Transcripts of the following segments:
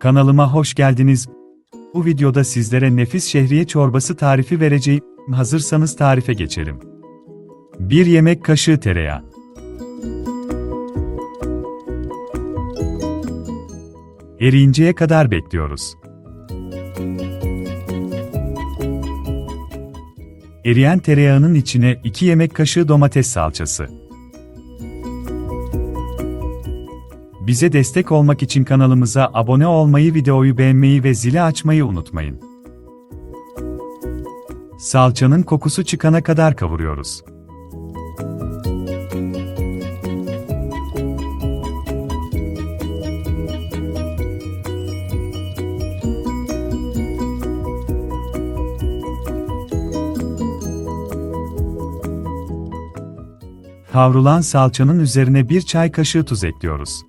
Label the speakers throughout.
Speaker 1: Kanalıma hoş geldiniz. Bu videoda sizlere nefis şehriye çorbası tarifi vereceğim. Hazırsanız tarife geçelim. 1 yemek kaşığı tereyağı. Eriyinceye kadar bekliyoruz. Eriyen tereyağının içine 2 yemek kaşığı domates salçası. Bize destek olmak için kanalımıza abone olmayı, videoyu beğenmeyi ve zili açmayı unutmayın. Salçanın kokusu çıkana kadar kavuruyoruz. Kavrulan salçanın üzerine bir çay kaşığı tuz ekliyoruz.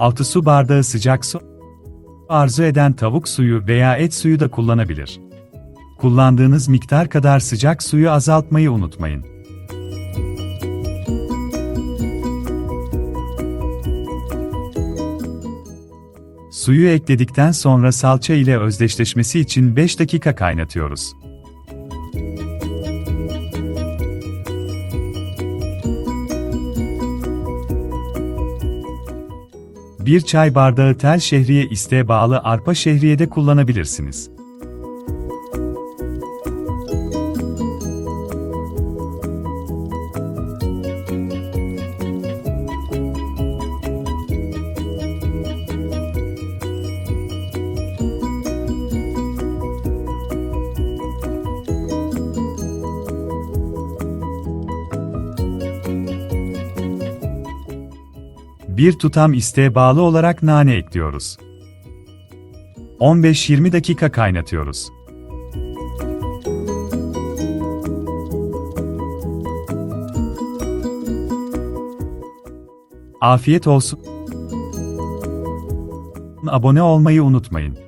Speaker 1: Altı su bardağı sıcak su. Arzu eden tavuk suyu veya et suyu da kullanabilir. Kullandığınız miktar kadar sıcak suyu azaltmayı unutmayın. Suyu ekledikten sonra salça ile özdeşleşmesi için 5 dakika kaynatıyoruz. Bir çay bardağı tel şehriye isteğe bağlı arpa şehriye de kullanabilirsiniz. Bir tutam isteğe bağlı olarak nane ekliyoruz. 15-20 dakika kaynatıyoruz. Afiyet olsun. Abone olmayı unutmayın.